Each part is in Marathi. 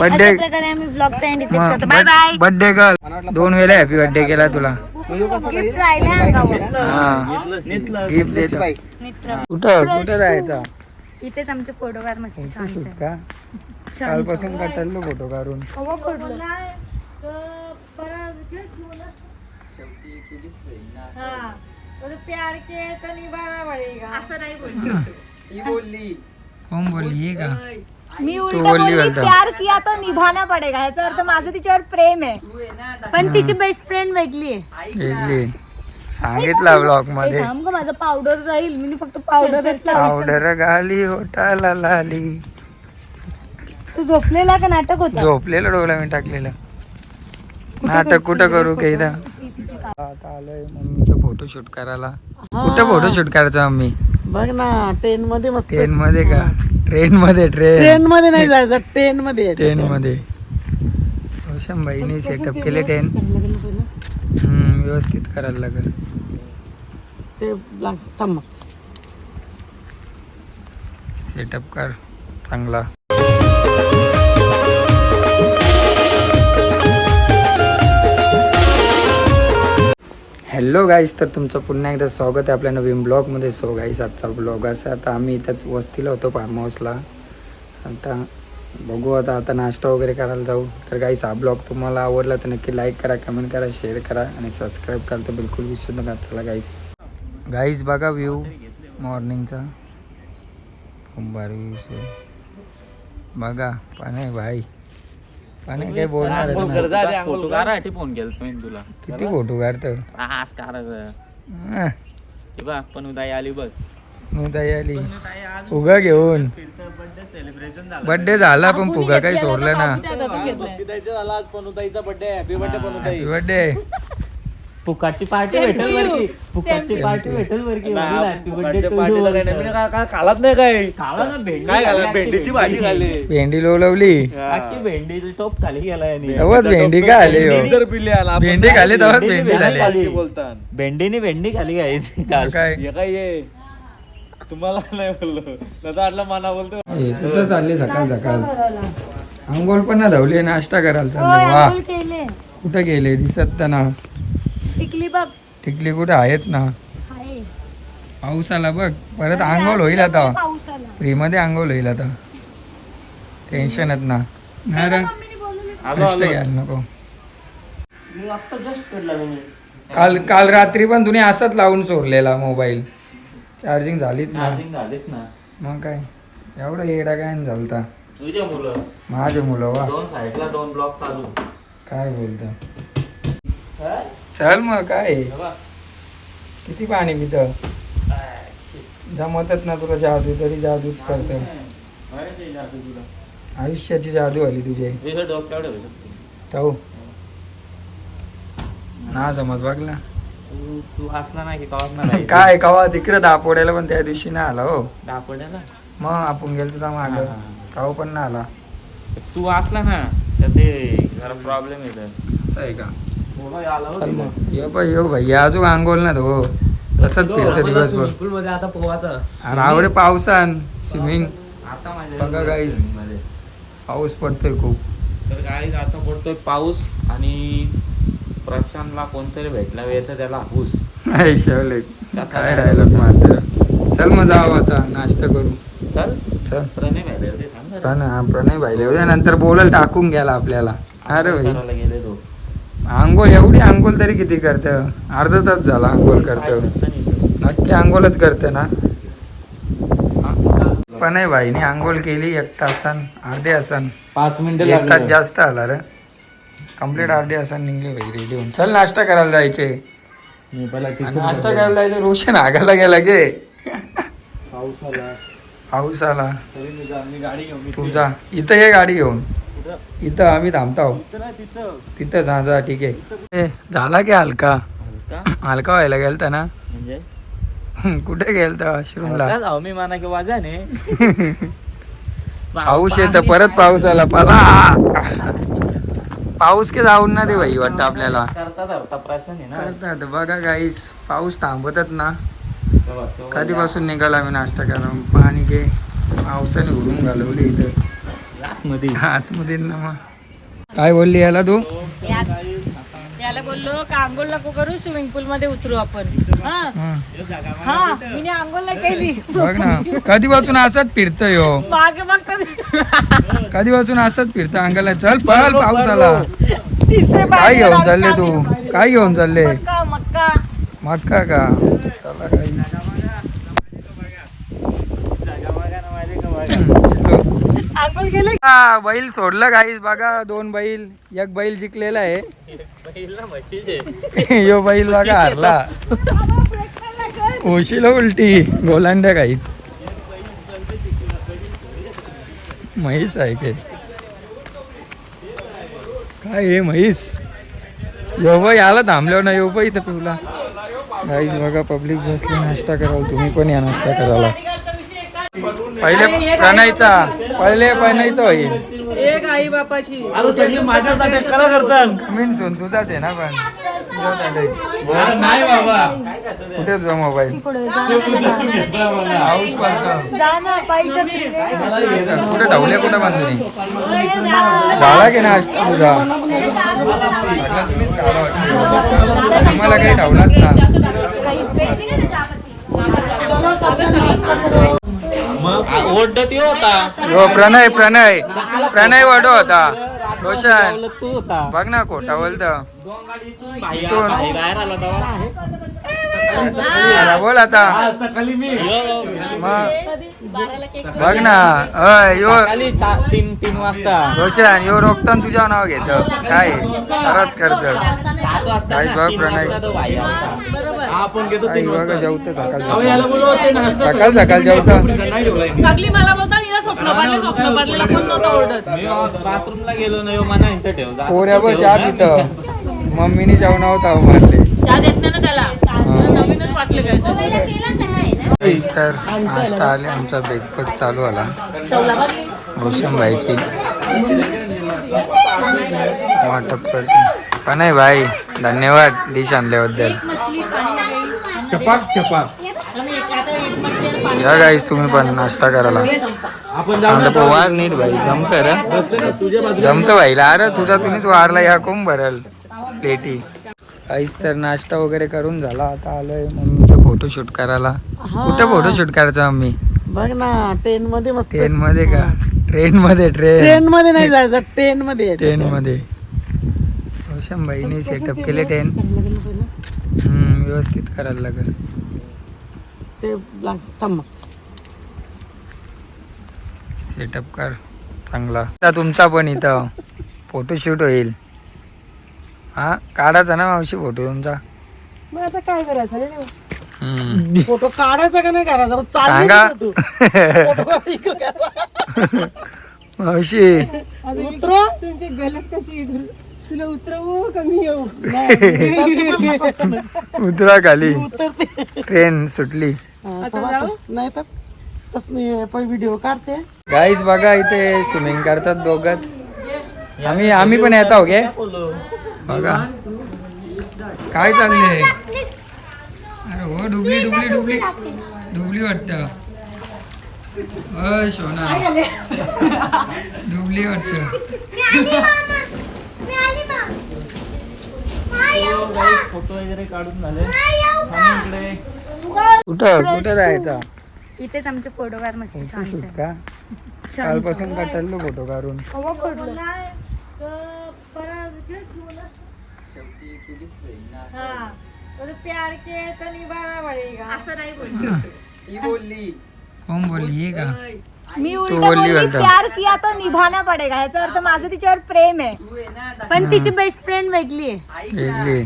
बर्थडे अशा प्रकारे आम्ही ब्लॉगचा एंड इथेच करतो. बाय बाय बर्थडे गर्ल दोन वेळा हॅपी बर्थडे केला तुला. गिफ्ट राहिल्या अंगावर. हा. गिफ्ट देतो. मित्र. कुठं? कुठं जायचा इथेच आमचे फोटोग्राफ मस्त छान शूट छान. का कालपासून फोटो काढून. अहो, फोटो. असं नाही बोलली. कोण बोलली? ही का? मी उलट बोलली. प्यार किया तो निभाना पडेगा. ह्याचा अर्थ माझं तिच्यावर प्रेम आहे. पण तिची बेस्ट फ्रेंड वेगळी आहे. सांगितला ब्लॉगमध्ये. थांब ग माझं पावडर राहील. मी फक्त पावडर पावडर गाली होटाला लाली. तू झोपलेला का नाटक होता? झोपलेलं डोला मी टाकलेलं. नाटक कुठं करू का इथं आता आलोय मम्मीचा फोटो शूट करायला. कुठं फोटो शूट करायचा मम्मी? बघ ना ट्रेन मध्ये मस्त. ट्रेन मध्ये का? ट्रेन मध्ये ट्रेन. ट्रेन मध्ये नाही जायचं ट्रेन मध्ये यायचं. ट्रेन मध्ये रोशन भाईने सेटअप केले ट्रेन. हम्म, व्यवस्थित करायला लागेल. ते लाग- थांब मग. सेटअप कर चांगला. हॅलो गाईस तर तुमचं पुन्हा एकदा स्वागत आहे आपल्या नवीन ब्लॉगमध्ये. सो गाईस आजचा ब्लॉग असा आता आम्ही इथं वस्तीला होतो फार्म हाऊसला आता बघू आता आता नाश्ता वगैरे करायला जाऊ. तर गाईस हा ब्लॉग तुम्हाला आवडला तर नक्की लाईक करा कमेंट करा शेअर करा आणि सबस्क्राईब करा तर बिलकुल विसरू नका. चला गाईस गाईस बघा व्ह्यू मॉर्निंगचा खूप भारी व्ह्यूज आहे. बघा पाणी भाई. काही बोलणार नाही. फोटो काढायसाठी फोन केला मी तुला. किती फोटो काढतो आज काढायचं हे. पण आली बघ. आली. फुगा घेऊन सेलिब्रेशन झालं बर्थडे झाला पण फुगा काही सोडलं ना. बर्थडे हॅपी बर्थडे फुकाटची पार्टी भेटेल बरं की फुकाटची पार्टी भेटेल बरं की हॅपी बर्थडे खालाच नाही काय? खाला ना भेंडी काय खाल्लं भेंडीची भाजी खाल्ली. भेंडी लोलवली भेंडीची टोप खाली गेला याने. तेव्हाच भेंडी का आली हो? जर पिल्ले आला आपण भेंडी तेव्हाच भेंडी भेंडी झाली. खाली. बोलतात भेंडीने भेंडी खाली घ्यायची काल. काय? हे काय ये तुम्हाला नाही बोललो. नका आटला माना बोलतो. हे चालले सकाळ सकाळ? अंघोळ पण ना धावली नाश्ता करायला चालले. वा. केले. कुठं गेले? दिसत तर ना. टिकली बघ. टिकली कुठं? आहेच ना. आहे. पाऊस आला बघ. परत आंघोळ होईल आता. पाऊस आला. फ्रीमध्ये आंघोळ होईल आता. टेन्शनच ना. नाही रे कष्ट घ्यायला नको. काल काल रात्री पण तुम्ही असंच लावून सोडलेला मोबाईल. चार्जिंग झालीच ना. चार्जिंग झालीच ना. मग काय? एवढं येडा काय न झालता? तुझ्या मुलं. माझे मुलं वा. दोन साईडला दोन ब्लॉक चालू. काय बोलता? चल मग काय? किती पाणी पित? जमतच ना तुला जादू तरी जादूच करत. आयुष्याची जादू आली तुझे. ना जमत बघला. तू हसला नाही की नाही काय कवा? तिकडे दापोड्याला पण त्या दिवशी ना आला हो. दापड्याला? मग आपण गेलो तुझा माग. काव पण ना आला. तू असला ना तर ते जरा प्रॉब्लेम येत. असं आहे का? चल मग. ये पण येऊ भाई अजून अंघोल ना तो तसंच फिरतं दिवसभर. मध्ये आता पोवायचं आणि आवडे पावसान स्विमिंग. बघा. मध्ये. पाऊस पडतोय खूप. तर काय आता पडतोय पाऊस आणि प्रशांतला कोणतरी भेटला येतं त्याला हापूस. नाही शेवले. काय डायलॉग मारत चल मग जाऊ आता नाश्ता करू. चल. चल. प्रणय जरा. प्रणय प्रणय उद्या नंतर बोलायला टाकून गेला आपल्याला. अरे भाई आंघोळ एवढी आंघोळ तरी किती करतं? अर्धा तास झाला आंघोळ करतं. नक्की आंघोळच करतं ना? प्रणय भाईने आंघोळ केली एक तासान अर्धे आसन. पाच मिनिटं एक तास जास्त आला रे. कंप्लीट अर्धे आसन निघले भाई रेडी होऊन. चल नाश्ता करायला जायचे. नाश्ता करायला जायचं रोशन आगायला गेला गे. पाऊस आला. पाऊस आला. जा- तुझा इथं ये गाडी घेऊन. इथं आम्ही थांबतो. तिथं तिथं जा जा ठीक आहे. झाला की हलका. हलका? व्हायला गेलता ना? म्हणजे? कुठे गेलता वॉशरूमला मी माना की वाजाने पाऊस येतं परत पाऊस आला पला! पाऊस के जाऊन ना दे भाई वाटतं आपल्याला. करतात बघा गाईस पाऊस थांबतच ना. कधीपासून निघाला आम्ही नाश्ता करा पाणी घे. पावसाने उडून घालवली इथं. आतमध्ये. आतमध्ये ना मग. काय बोलली याला तू? याला बोललो का आंघोळ नको करू स्विमिंग पूल मध्ये उतरू आपण. हा. हं. हा मी आंघोळ नाही केली. बघ ना कधीपासून असंच फिरतोय हो. मागे बघतो कधीपासून असंच फिरतो अंगाला. चल पळ पाऊस आला तिसरे काय घेऊन चालले तू? काय घेऊन चालले? मक्का मक्का. मक्का का? चला काही. केलं? हा बैल सोडलं काहीच बघा दोन बैल. एक बैल जिंकलेला आहे. यो बैल बघा हारला. उशीला उलटी. गोलांड्या काही. म्हैस आहे के काय हे म्हैस? यो बाई आला थांबल्यावर ना यो बाई इथं पिवला गाईज बघा पब्लिक बसली नाश्ता कराल तुम्ही पण या नाश्ता करायला. पहिले प्रणयचा. पहिले प्रणयचा होईल. एक आई बापाची. आता सगळे माझ्यासाठी कला करतात मीन सोन तुझाच आहे ना पण? नाही बाबा. कुठे तुझा मोबाईल? हाऊस पार्क जा ना पाहिजे. कुठे ढवले कुठे बांधून झाला की ना अष्ट तुझा? म्हटलं तुम्हीच काढा वाटतं. आम्हाला काही ढवलाच ना ओढत होता. हो प्रणय प्रणय. प्रणय वडो होता. रोशन. लावलं तू होता. बघ ना कोटा बोलत. बाहेर इथून. बाहेर आला तेव्हा बोल आता. सकाळी मी. मग? बघ ना. अय यो खाली तीन तीन वाजता. रोशन यो रोखतान तुझ्या नाव घेत. काय? खरंच करत काहीच बघ प्रणय. आपण घेतो बघा जेवतं सकाळ. सकाळ सकाळ जेवतं. नाही ठेवलाय. सगळी मला बोलतात हिला स्वप्न पडले स्वप्न पडलेला पण नव्हतं ओरडत मी बाथरूमला गेलो नाही मना इथं ठेव. जा. पोऱ्या बघ ठेव चहा ना. पित. मम्मीने जेवण होता मारले. चहा देत नाही ना त्याला. त्याला नवीनच वाटलं काय तर नाश्ता आले आमचा ब्रेकफास्ट चालू आला. भाईची वाटप करते. पण नाही भाई धन्यवाद डिश आणल्याबद्दल. चपाक चपाक या गाईस तुम्ही पण नाश्ता करायला. पोवार नीट भाई जमत रे. जमतं भाईला अरे तुझा तुम्हीच वारला या कोण भरल? प्लेटी काहीच तर नाश्ता वगैरे करून झाला आता आलोय. मम्मीचं फोटोशूट करायला. कुठं फोटोशूट करायचं मम्मी बघ ना ट्रेन मध्ये मस्त. ट्रेन मध्ये का? ट्रेन मध्ये ट्रेन ट्रेन मध्ये नाही जायचं ट्रेन मध्ये. ट्रेन मध्ये रोशन भाईने सेटअप केले ट्रेन हम्म, व्यवस्थित करायला लागेल. ते थांब सेटअप कर. चांगला. आता तुमचा पण इथं फोटोशूट होईल. हा काढायचा ना मावशी फोटो तुमचा? मग आता काय करायचं. फोटो काढायचा का नाही करायचा मग सांगा. कुठं तू? फोटो काढायचा. मावशी. उतरो तुमची गलत कशी तुला उतरवू का मी येऊ? उतरा खाली. उतरते. ट्रेन सुटली. हा, तर नाही तर तसं पण व्हिडिओ काढते. गाईज बघा इथे स्विमिंग करतात दोघच. आम्ही आम्ही पण येत आहो गे बघा. काय चाललंय? अरे हो डुबली डुबली डुबली. डुबली वाटत. अ शोना डुबली वाटत. फोटो वगैरे काढून झाले. आणि इकडे. कुठं? कुठं जायचा? इथेच आमचे मस्त शूट का? कालपासून कटरलो फोटो काढून. प्यार के तो निभाना पडेगा असं नाही कोण बोलली हे का मी तू उलट बोलली बोलली. प्यार किया तो निभाना पडेगा ह्याचा अर्थ माझं तिच्यावर प्रेम आहे पण तिची बेस्ट फ्रेंड वेगळी आहे वेगळी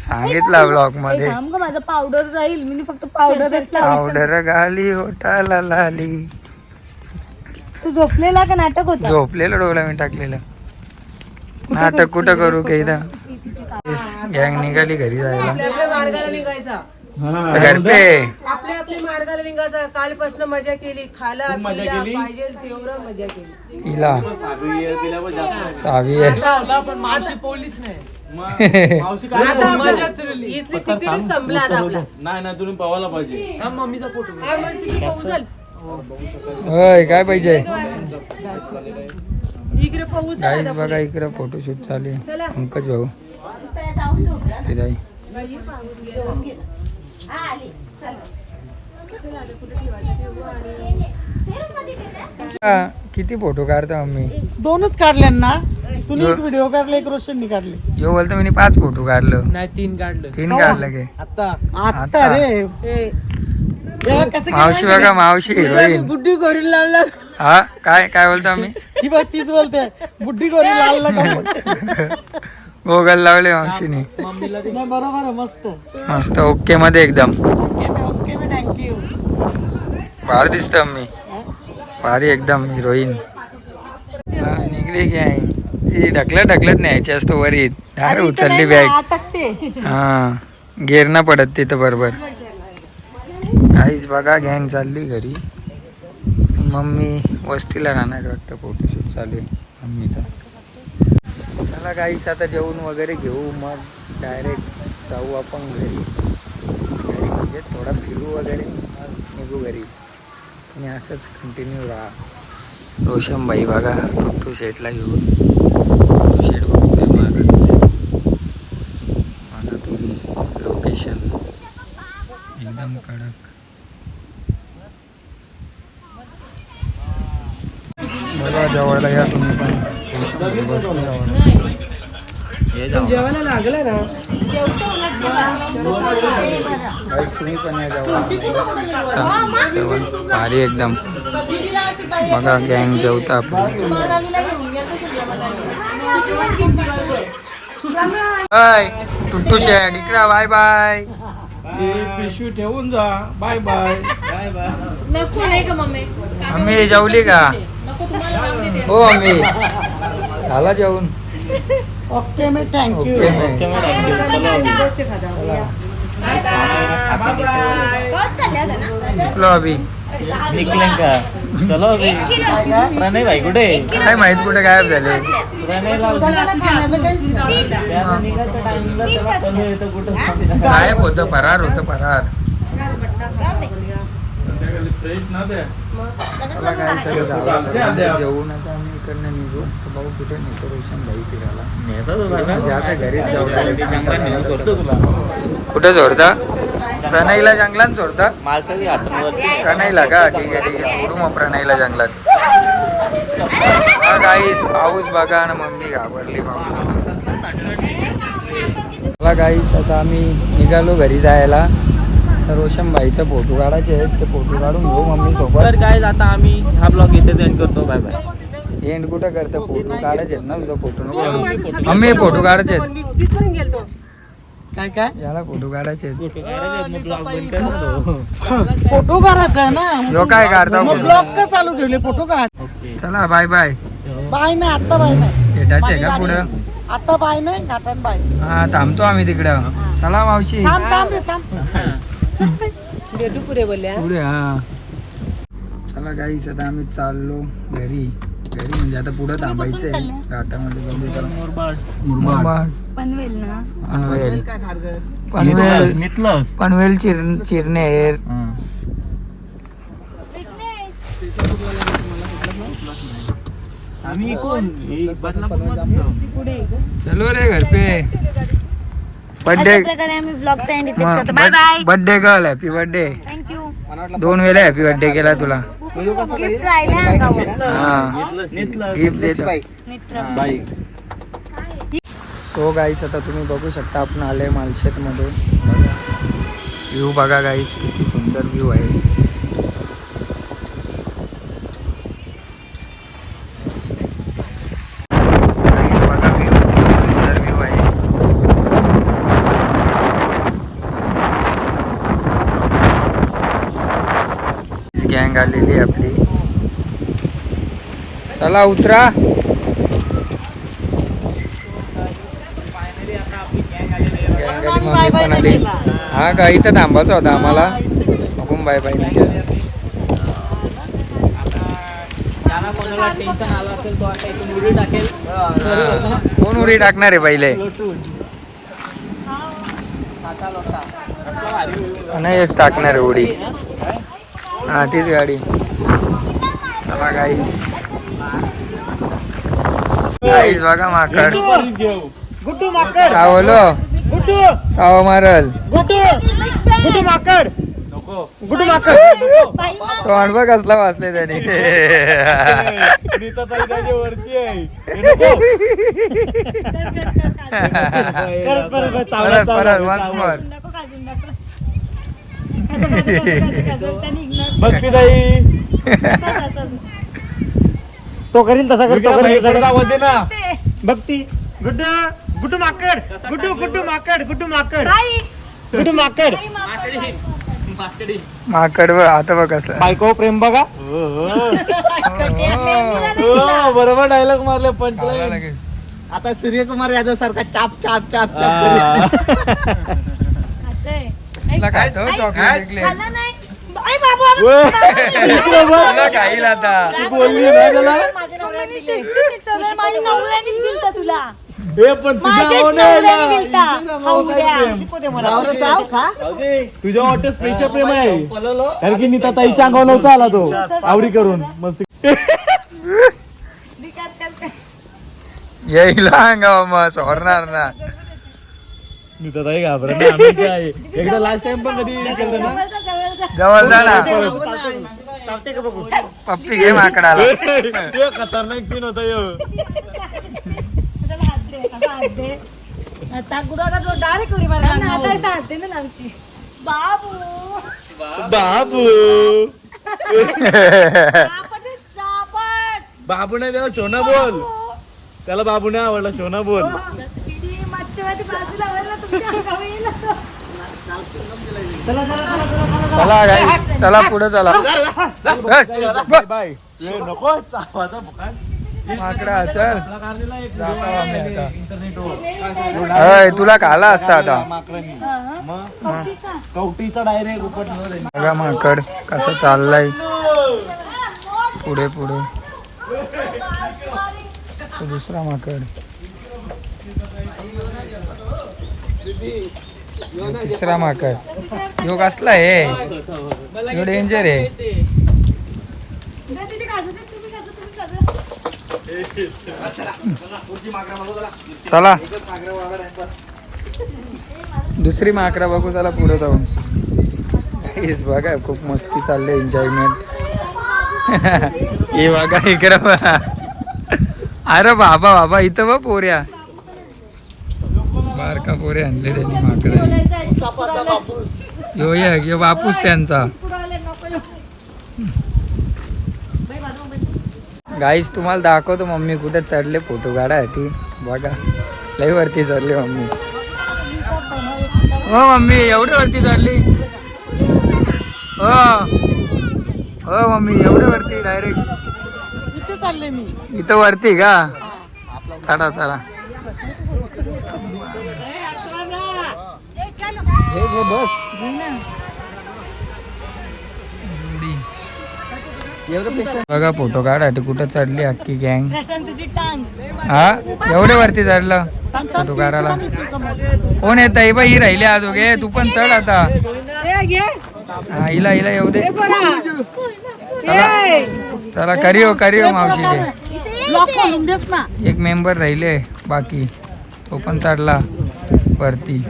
सांगितला ब्लॉगमध्ये थांब ग माझं पावडर जाईल मी फक्त पावडर पावडर गाली होटाला लाली तू झोपलेला का नाटक होता झोपलेलं डोला मी टाकलेलं नाटक कुठं करू काही गँग निघाली घरी जायला. मार्गाला निघायचा. घर पे आपल्या आपल्या मार्गाला निघायचा. कालपासून मजा केली. खाला मजा केली? तेवढं मजा केली. हिला तिला पण जास्त सावी आहे पण मावशी पोलीस नाही. मावशी काय संपला नाही नाही तुम्ही पवायला पाहिजे. मम्मीचा फोटो. होय काय पाहिजे? इकडे बघा. इकडे फोटोशूट चालू आहे. पंकज भाऊ. हा, किती फोटो काढता मम्मी दोनच काढले ना. तुम्ही एक व्हिडिओ काढले एक रोशननी काढले. यो बोलतो मी पाच फोटो काढलं. नाही तीन काढलं. तीन काढलं के. आता. रे. हे कसं मावशी बघा मावशी हिरोईन बुड्डी गोरी लावला हा काय काय बोलतो आम्ही? ही बघ तीच बोलते. बुड्डी गोरी लाल नका गोगल लावले मावशीने. नाही बरोबर आहे मस्त. मस्त ओके मध्ये एकदम. ओके मी ओके मी थँक्यू भारी दिसत मी भारी एकदम हिरोईन. निघली ही ढकलत ढकलत न्यायची असतो वरी धार उचलली बॅग हा गेर ना पडत तिथं बरोबर. काहीच बघा गँग चालली घरी. मम्मी वस्तीला राहणार वाटतं फोटोशूट चालू आहे मम्मीचा. चला काहीच आता जेवण वगैरे घेऊ मग डायरेक्ट जाऊ आपण घरी. घरी म्हणजे थोडा फिरू वगैरे मग निघू घरी. आणि असंच कंटिन्यू राहा. रोशनबाई बघा टू शेटला घेऊन. टू शेट बघतोय मागच बघा तुम्ही लोकेशन एकदम कडक. मला जवळला या तुम्ही पण लागलं ना. भारी एकदम. बघा गँग जेवता बाय. टुट्टू शेट इकडे बाय बाय. पिशवी ठेवून जा. Bye bye. नको नाही का मम्मी. मम्मी जेवली का. हो मम्मी झाला जेवून ओके मी थँक्यू ओके मॅम. शिकलो अभि निकलें का चलो अभी. प्रणय भाई कुठे? काय माहीत कुठे गायब झाले. गायब होतं फरार होतं फरार. फ्रेश ना इकडनं निघू. तर भाऊ कुठे नेतो रोशन भाई फिरायला कुठे सोडता? प्रणयला जंगलात सोडता? प्रणयला का? ठीक आहे ठीक आहे. सोडू मग प्रणयला जंगलात. हा गाईस पाऊस बघा ना मम्मी घाबरली पावसाला चला गाईस आता आम्ही निघालो घरी जायला. तर रोशन भाईचा फोटो काढायचे आहेत. ते फोटो काढून घेऊ मम्मी तर सोबत काय आता आम्ही हा ब्लॉग इथेच एंड करतो. बाय बाय एंड कुठं करतं फोटो काढायचे आहेत ना तुझा फोटो नको मम्मी फोटो काढायचे आहेत. काय काय? याला फोटो काढायचे ना. फोटो काढायचा ना. ह्यो काय काढता ब्लॉग का चालू ठेवले? फोटो काढ. चला बाय बाय बाय नाही आता बाय नाही भेटायचे का पुढं? आता बाय नाही घाटन बाय हा थांबतो आम्ही तिकडं. चला मावशी. थांब थांब रे थांब. पुढे हा. चला गाईस आता आम्ही चाललो घरी. घरी म्हणजे आता पुढे थांबायचंय घाटामध्ये पनवेल ना? पनवेल. पनवेल नितलस. पनवेल चिर चिरनेर आम्ही कोण चलो रे घर पे बर्थडे अशा प्रकारे आम्ही ब्लॉगचा एंड इथेच करतो. Bye bye birthday girl happy birthday thank you दोन वेळा हॅपी बर्थडे केला तुला. गिफ्ट राहिले अंगावर. हा? नितलस गिफ्ट देतो. मित्र. सो गाईस आता तुम्ही बघू शकता आपण आले मालशेतमध्ये. व्ह्यू बघा गाईस किती सुंदर व्ह्यू आहे Guys, बघा view, किती सुंदर व्ह्यू आहे गँग आलेली आहे आपली चला उतरा. हा का इथं थांबायचं होता आम्हाला. बघून बाय बाय. कोण उडी टाकणार आहे पहिले? नाही टाकणार आहे उडी. हा तीच गाडी. चला गाईस गाईस बघा माकड गुड्डू माकड सावलो गुड्डू साव मारल गुड्डू गुड्डू माकड गुड्डू माकड तोंड बघ कसला वाचले त्याने वरची हे. परत परत परत चावला परत चावला परत once more. नको काजून नको. असं माझं काजून, काजून, त्यांनी ignore बघ ती ताई. तो करील तसा करतो विक्रा करील तसा आवाज दे ना बघ ती गुड्डू गुड्डू माकड गुड्डू गुड्डू माकड गुड्डू माकड. बाई, गुड्डू माकड. माकड. माकड. बघ आता बघ कसला बायको प्रेम बघा. हो, बरोबर डायलॉग मारले पंचला आता सूर्यकुमार यादव सारखा चाप चाप चाप. तुला काय तो चॉकलेट खाल्लं. खाईल आता बोलली ना त्याला माझ्या नवऱ्याने माझ्या नवऱ्याने दिलता तुला पण तुझ्या तुझ्या वाटत स्पेशल प्रेम आहे कारण की नीता ताईच्या अंगावर नव्हता आला तो आवडी करून मस्त येईल अंगाव मग सोडणार ना नीता ताई घाबरत नाही, आम्हीच आहे. एकदा लास्ट टाइम पण कधी केलं ना जवळ जा ना. चालते का? बघू? पप्पी घे माकडाला. खतरनाक सीन होता उडी ना लावशी. बाबू. बाबू. बाबू नाही त्याला सोना बोल. त्याला बाबू नाही आवडला सोना बोल. मच्छीवाली बाजूला आवडला तुमच्या अंगावर येईल. चला गाईस चला पुढे चला. बाय. नको. माकडा चल अय तुला खाला असता आता. कवटीचा. डायरेक्ट बघा माकड कसं चाललाय. पुढे पुढे. तो दुसरा माकड. तिसरा माकड. योग असला हे? यो डेंजर आहे. चला. दुसरी माकरा बघू चला पुढे जाऊन. हेच बघा खूप मस्ती चालली एन्जॉयमेंट हे बघा इकडं अरे बाबा बाबा इथं बघ पोऱ्या. बारका पोरे आणले त्यांनी माकडे यो ये यो बापूस त्यांचा. गाईस तुम्हाला दाखवतो मम्मी कुठे चढले फोटो काढायसाठी बघा लई वरती चढली मम्मी. हो मम्मी एवढे वरती चढली. हो. हो मम्मी एवढे वरती डायरेक्ट इथे चालले मी. इथं वरती का? चढा चढा. हे घे बस. बघा फोटो काढायसाठी कुठं चढली अख्खी गँग? हा? एवढे वरती चढलं? फोटो काढायला. कोण येत ही बाई ही राहिली आज ओके तू पण चढ आता. हा हिला हिला येऊ दे. चला. चला करियो करियो मावशीचे एक मेंबर राहिले बाकी. तो पण चढला. वरती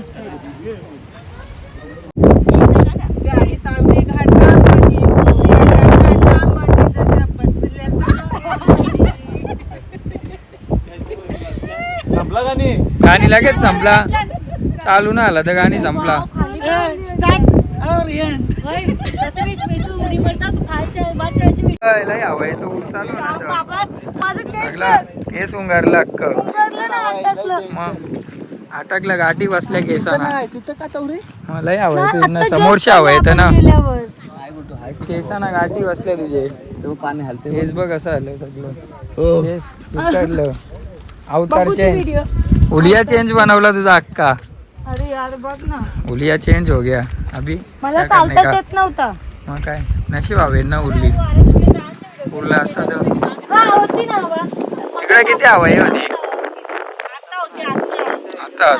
संपला का नाही गाणी लगेच संपला. चालू ना आला तर गाणी संपला. लय तो चालू ना केस सगळा केस उंगारला अक्क मग अटकलं गाठी बसल्या केसाना. तिथं का तवरे मला हवंय आता हवं just समोरच्या हवंय तर ना. केसाना गाठी बसल्या तुझे. पाणी हलते केस बघ असं आलं सगळं. हो केस उतरलं. उलिया चेंज बनवला तुझा अक्का. अरे यार बघ ना. उलिया चेंज हो गया. अभी मला चालताच का? येत नव्हता. मग काय? नशीब हवे ना उरली. उरला असता तर. हा, होती ना हवा. तिकडे किती हवा आहे होती आता होती, आता.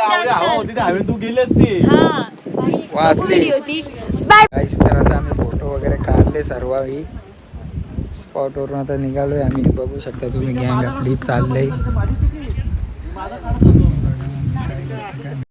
आताच हवा होती ते हवे तू गेली असती. हा, बाई, वाचली. तर आता आम्ही फोटो वगैरे काढले सर्व स्पॉटवरून आता निघालो आहे आम्ही बघू शकता तुम्ही गँग आपली चाललंय. आहे